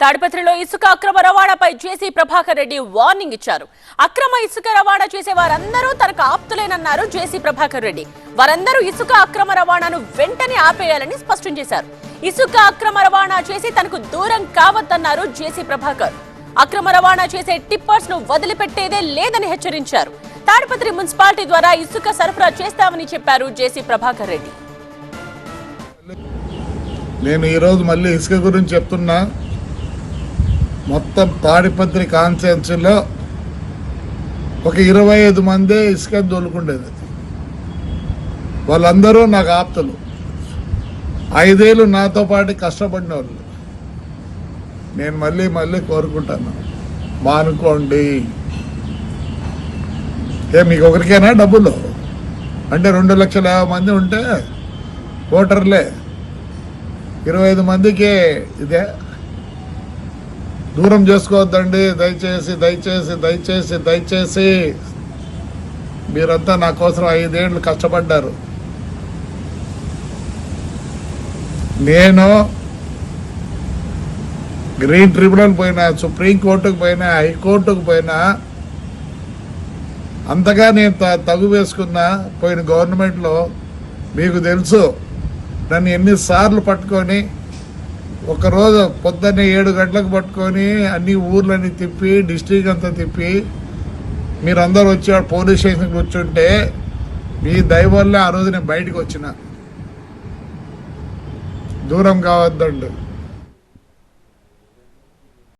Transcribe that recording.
తాడిపత్రిలో ఇసుక అక్రమ రవాణాపై జేసీ ప్రభాకర్ రెడ్డి వార్నింగ్ ఇచ్చారు. అక్రమ ఇసుక రవాణా చేసే వారందరూ తనకు ఆప్తులేనన్నారు జేసీ ప్రభాకర్ రెడ్డి. వారందరూ ఇసుక అక్రమ రవాణాను వెంటనే ఆపేయాలని స్పష్టం చేశారు. ఇసుక అక్రమ రవాణా చేసి తనకు దూరం కావద్దన్నారు జేసీ ప్రభాకర్. అక్రమ రవాణా చేసే టిప్పర్స్ను వదిలిపెట్టేదే లేదని హెచ్చరించారు. తాడిపత్రి మున్సిపాలిటీ ద్వారా ఇసుక సరఫరా చేస్తామని చెప్పారు జేసీ ప్రభాకర్ రెడ్డి. నేను ఈరోజు మళ్ళీ ఇసుక గురించి చెప్తున్నా. మొత్తం తాడిపత్రి కాన్స్టిట్యున్సీలో ఒక ఇరవై ఐదు మంది ఇసుక దొలుకుండేది వాళ్ళందరూ నాకు ఆప్తులు. ఐదేళ్ళు నాతో పాటు కష్టపడిన వాళ్ళు నేను మళ్ళీ మళ్ళీ కోరుకుంటాను. మానుకోండి. ఏ మీకు ఒకరికైనా డబ్బులు? అంటే రెండు లక్షల యాభై మంది ఉంటే ఓటర్లే. ఇరవై ఐదు మందికి ఇదే. దూరం చేసుకోవద్దండి. దయచేసి దయచేసి దయచేసి దయచేసి. మీరంతా నా కోసం ఐదేళ్ళు కష్టపడ్డారు. నేను గ్రీన్ ట్రిబ్యునల్ పోయినా సుప్రీంకోర్టుకు పోయినా హైకోర్టుకు పోయినా అంతగా నేను త- తగు వేసుకున్నా పోయిన గవర్నమెంట్లో మీకు తెలుసు. నన్ను ఎన్నిసార్లు పట్టుకొని ఒకరోజు పొద్దున్నే ఏడు గంటలకు పట్టుకొని అన్ని ఊర్లని తిప్పి డిస్ట్రిక్ట్ అంతా తిప్పి మీరందరూ వచ్చి పోలీస్ స్టేషన్ కూర్చుంటే మీ దయ వల్లే ఆ రోజు నేను బయటకు వచ్చిన. దూరం కావద్దండి.